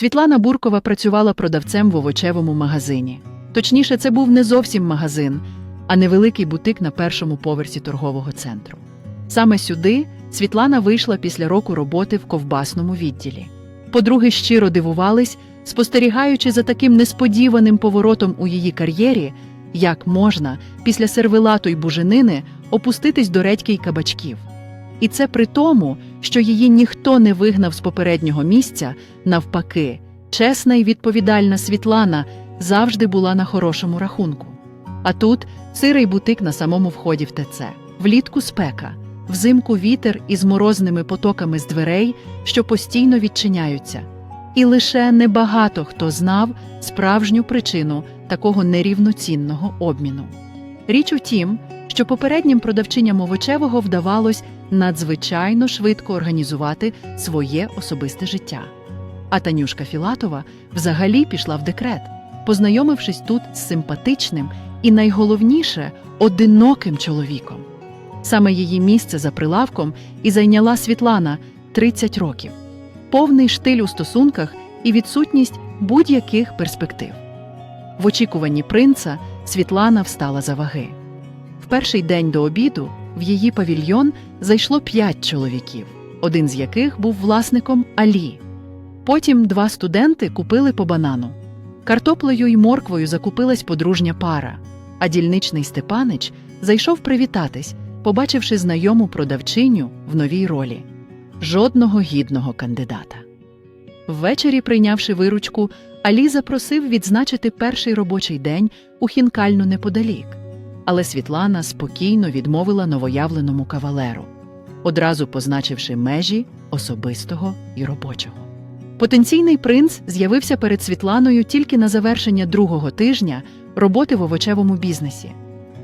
Світлана Буркова працювала продавцем в овочевому магазині. Точніше, це був не зовсім магазин, а невеликий бутик на першому поверсі торгового центру. Саме сюди Світлана вийшла після року роботи в ковбасному відділі. Подруги щиро дивувались, спостерігаючи за таким несподіваним поворотом у її кар'єрі, як можна після сервелату й буженини опуститись до редьки й кабачків. І це при тому, що її ніхто не вигнав з попереднього місця, навпаки, чесна і відповідальна Світлана завжди була на хорошому рахунку. А тут сирий бутик на самому вході в ТЦ, влітку спека, взимку вітер із морозними потоками з дверей, що постійно відчиняються. І лише небагато хто знав справжню причину такого нерівноцінного обміну. Річ у тім, що попереднім продавчиням овочевого вдавалось надзвичайно швидко організувати своє особисте життя. А Танюшка Філатова взагалі пішла в декрет, познайомившись тут з симпатичним і найголовніше одиноким чоловіком. Саме її місце за прилавком і зайняла Світлана 30 років, повний штиль у стосунках і відсутність будь-яких перспектив. В очікуванні принца Світлана встала за ваги. В перший день до обіду в її павільйон зайшло п'ять чоловіків, один з яких був власником Алі. Потім два студенти купили по банану. Картоплею й морквою закупилась подружня пара, а дільничний Степанич зайшов привітатись, побачивши знайому продавчиню в новій ролі. Жодного гідного кандидата. Ввечері, прийнявши виручку, Алі запросив відзначити перший робочий день у хінкальну неподалік. Але Світлана спокійно відмовила новоявленому кавалеру, одразу позначивши межі особистого і робочого. Потенційний принц з'явився перед Світланою тільки на завершення другого тижня роботи в овочевому бізнесі.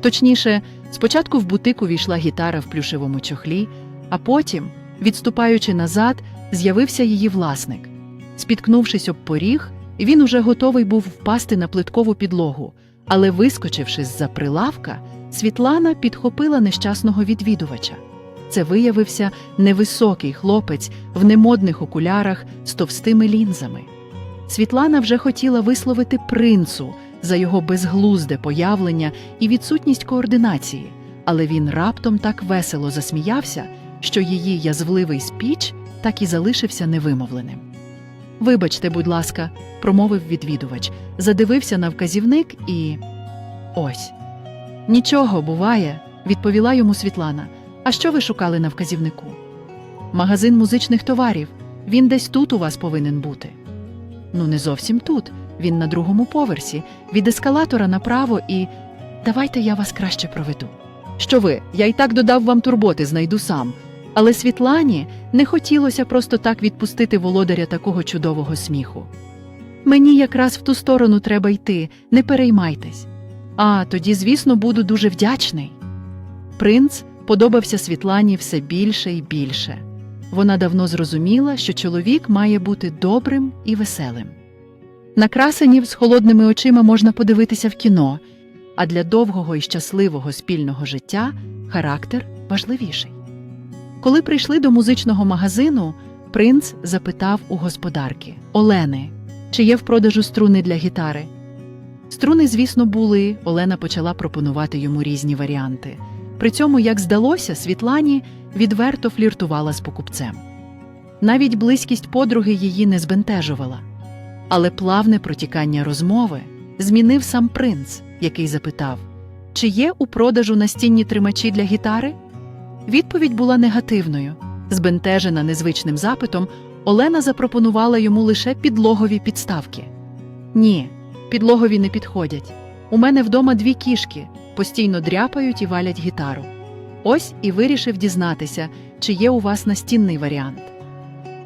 Точніше, спочатку в бутику війшла гітара в плюшевому чохлі, а потім, відступаючи назад, з'явився її власник. Спіткнувшись об поріг, він уже готовий був впасти на плиткову підлогу, але, вискочивши з-за прилавка, Світлана підхопила нещасного відвідувача. Це виявився невисокий хлопець в немодних окулярах з товстими лінзами. Світлана вже хотіла висловити принцу за його безглузде появлення і відсутність координації, але він раптом так весело засміявся, що її язвливий спіч так і залишився невимовленим. Вибачте, будь ласка, промовив відвідувач, задивився на вказівник і. Ось. Нічого буває, відповіла йому Світлана. А що ви шукали на вказівнику? Магазин музичних товарів. Він десь тут у вас повинен бути. Ну, не зовсім тут. Він на другому поверсі, від ескалатора направо і. Давайте я вас краще проведу. Що ви? Я й так додав вам турботи, знайду сам. Але Світлані не хотілося просто так відпустити володаря такого чудового сміху. Мені якраз в ту сторону треба йти, не переймайтесь. А тоді, звісно, буду дуже вдячний. Принц подобався Світлані все більше і більше. Вона давно зрозуміла, що чоловік має бути добрим і веселим. На красенів з холодними очима можна подивитися в кіно, а для довгого і щасливого спільного життя характер важливіший. Коли прийшли до музичного магазину, принц запитав у господарки Олени, чи є в продажу струни для гітари. Струни, звісно, були. Олена почала пропонувати йому різні варіанти. При цьому, як здалося, Світлані відверто фліртувала з покупцем. Навіть близькість подруги її не збентежувала. Але плавне протікання розмови змінив сам принц, який запитав, чи є у продажу настінні тримачі для гітари? Відповідь була негативною. Збентежена незвичним запитом, Олена запропонувала йому лише підлогові підставки. Ні, підлогові не підходять. У мене вдома дві кішки, постійно дряпають і валять гітару. Ось і вирішив дізнатися, чи є у вас настінний варіант.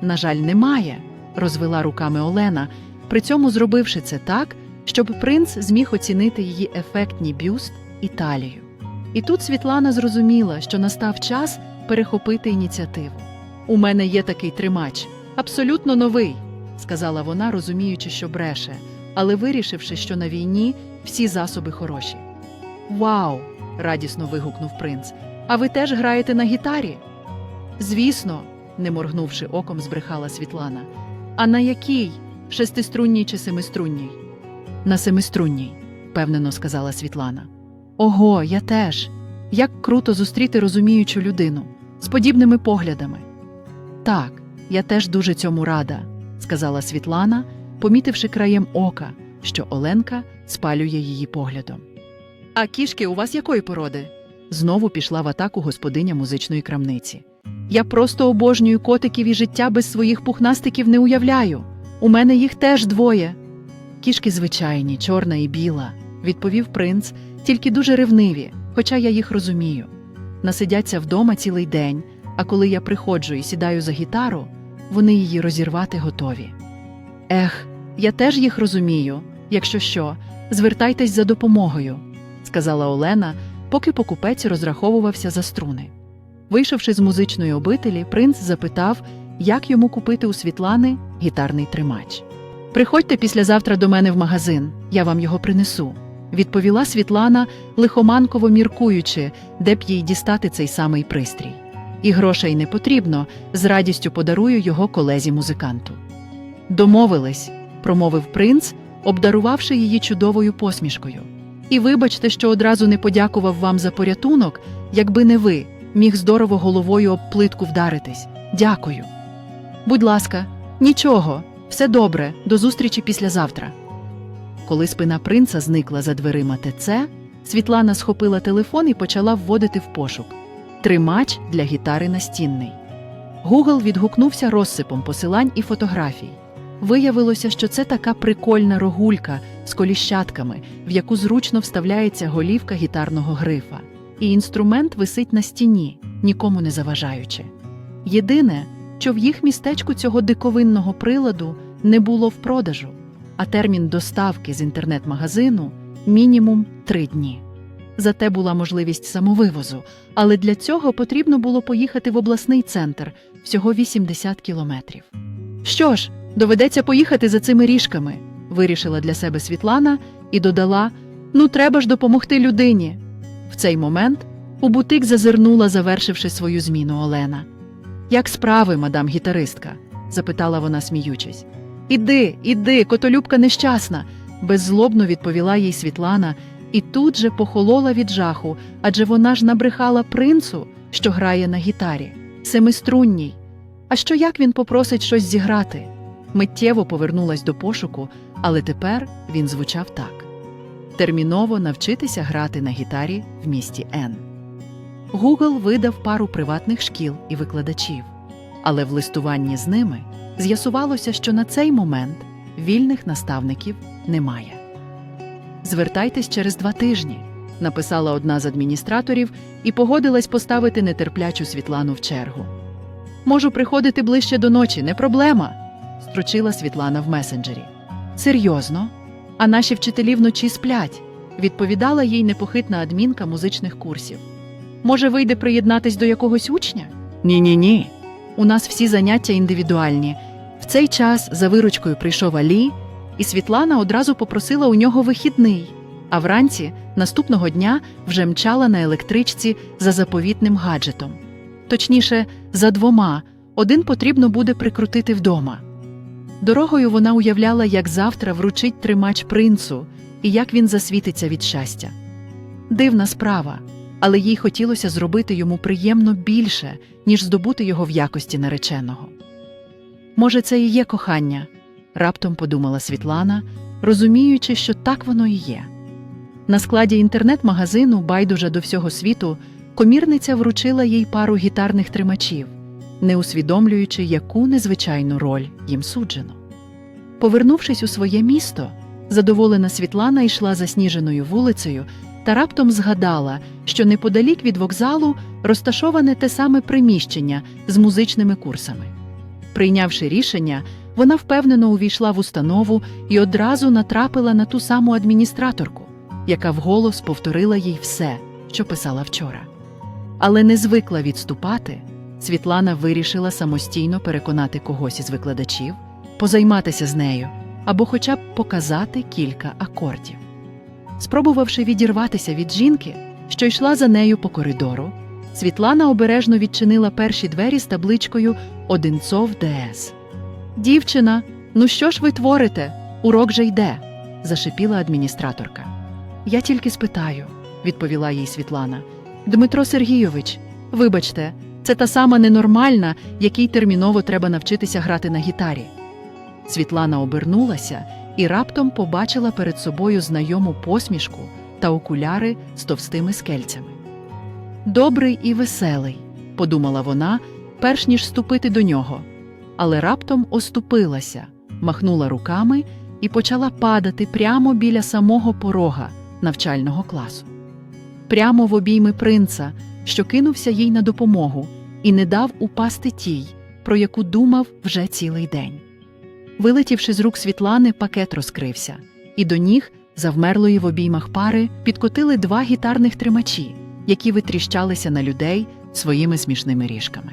На жаль, немає, розвела руками Олена, при цьому зробивши це так, щоб принц зміг оцінити її ефектні бюст і талію. І тут Світлана зрозуміла, що настав час перехопити ініціативу. У мене є такий тримач, абсолютно новий, сказала вона, розуміючи, що бреше, але вирішивши, що на війні всі засоби хороші. Вау! радісно вигукнув принц. А ви теж граєте на гітарі? Звісно, не моргнувши оком, збрехала Світлана. А на якій? шестиструнній чи семиструнній? На семиструнній, впевнено сказала Світлана. Ого, я теж. Як круто зустріти розуміючу людину з подібними поглядами. Так, я теж дуже цьому рада, сказала Світлана, помітивши краєм ока, що Оленка спалює її поглядом. А кішки у вас якої породи? Знову пішла в атаку господиня музичної крамниці. Я просто обожнюю котиків і життя без своїх пухнастиків не уявляю. У мене їх теж двоє. Кішки звичайні, чорна і біла, відповів принц, тільки дуже ревниві, хоча я їх розумію. Насидяться вдома цілий день, а коли я приходжу і сідаю за гітару, вони її розірвати готові. Ех, я теж їх розумію. Якщо що, звертайтесь за допомогою, сказала Олена, поки покупець розраховувався за струни. Вийшовши з музичної обителі, принц запитав, як йому купити у Світлани гітарний тримач. Приходьте післязавтра до мене в магазин, я вам його принесу, відповіла Світлана, лихоманково міркуючи, де б їй дістати цей самий пристрій. І грошей не потрібно, з радістю подарую його колезі музиканту. Домовились, промовив принц, обдарувавши її чудовою посмішкою. І вибачте, що одразу не подякував вам за порятунок, якби не ви, міг здорово головою об плитку вдаритись. Дякую. Будь ласка, нічого, все добре, до зустрічі післязавтра. Коли спина принца зникла за дверима ТЦ, Світлана схопила телефон і почала вводити в пошук тримач для гітари настінний. Гугл відгукнувся розсипом посилань і фотографій. Виявилося, що це така прикольна рогулька з коліщатками, в яку зручно вставляється голівка гітарного грифа, і інструмент висить на стіні, нікому не заважаючи. Єдине, що в їх містечку цього диковинного приладу не було в продажу, а термін доставки з інтернет-магазину мінімум три дні. Зате була можливість самовивозу, але для цього потрібно було поїхати в обласний центр всього 80 кілометрів. Що ж, доведеться поїхати за цими ріжками, вирішила для себе Світлана і додала: Ну, треба ж допомогти людині. В цей момент у бутик зазирнула, завершивши свою зміну Олена. Як справи, мадам гітаристка? запитала вона, сміючись. Іди, іди, котолюбка нещасна, беззлобно відповіла їй Світлана, і тут же похолола від жаху, адже вона ж набрехала принцу, що грає на гітарі, семиструнній. А що як він попросить щось зіграти? Миттєво повернулась до пошуку, але тепер він звучав так: терміново навчитися грати на гітарі в місті Н. Google видав пару приватних шкіл і викладачів, але в листуванні з ними з'ясувалося, що на цей момент вільних наставників немає. Звертайтесь через два тижні, написала одна з адміністраторів і погодилась поставити нетерплячу Світлану в чергу. Можу приходити ближче до ночі, не проблема, строчила Світлана в месенджері. Серйозно? А наші вчителі вночі сплять, відповідала їй непохитна адмінка музичних курсів. Може, вийде приєднатись до якогось учня? Ні, ні, ні. У нас всі заняття індивідуальні. Цей час за виручкою прийшов Алі, і Світлана одразу попросила у нього вихідний. А вранці наступного дня вже мчала на електричці за заповітним гаджетом. Точніше, за двома, один потрібно буде прикрутити вдома. Дорогою вона уявляла, як завтра вручить тримач принцу і як він засвітиться від щастя. Дивна справа, але їй хотілося зробити йому приємно більше, ніж здобути його в якості нареченого. Може, це і є кохання, раптом подумала Світлана, розуміючи, що так воно і є. На складі інтернет-магазину, байдужа до всього світу, комірниця вручила їй пару гітарних тримачів, не усвідомлюючи, яку незвичайну роль їм суджено. Повернувшись у своє місто, задоволена Світлана йшла засніженою вулицею та раптом згадала, що неподалік від вокзалу розташоване те саме приміщення з музичними курсами. Прийнявши рішення, вона впевнено увійшла в установу і одразу натрапила на ту саму адміністраторку, яка вголос повторила їй все, що писала вчора. Але не звикла відступати, Світлана вирішила самостійно переконати когось із викладачів, позайматися з нею або хоча б показати кілька акордів. Спробувавши відірватися від жінки, що йшла за нею по коридору, Світлана обережно відчинила перші двері з табличкою Одинцов ДС. Дівчина, Ну що ж ви творите? Урок же йде, зашипіла адміністраторка. Я тільки спитаю, відповіла їй Світлана. Дмитро Сергійович, вибачте, це та сама ненормальна, якій терміново треба навчитися грати на гітарі. Світлана обернулася і раптом побачила перед собою знайому посмішку та окуляри з товстими скельцями. Добрий і веселий, подумала вона, перш ніж ступити до нього, але раптом оступилася, махнула руками і почала падати прямо біля самого порога навчального класу. Прямо в обійми принца, що кинувся їй на допомогу і не дав упасти тій, про яку думав вже цілий день. Вилетівши з рук Світлани, пакет розкрився, і до ніг, завмерлої в обіймах пари, підкотили два гітарних тримачі, які витріщалися на людей своїми смішними ріжками.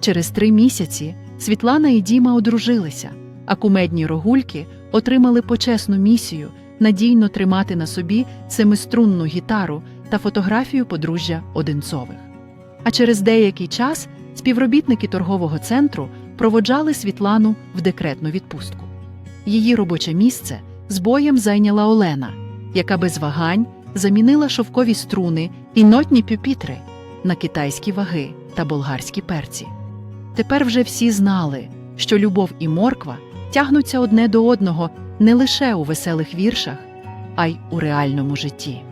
Через три місяці Світлана і Діма одружилися, а кумедні рогульки отримали почесну місію надійно тримати на собі семиструнну гітару та фотографію подружжя Одинцових. А через деякий час співробітники торгового центру проводжали Світлану в декретну відпустку. Її робоче місце з боєм зайняла Олена, яка без вагань замінила шовкові струни і нотні пюпітри на китайські ваги та болгарські перці. Тепер вже всі знали, що любов і морква тягнуться одне до одного не лише у веселих віршах, а й у реальному житті.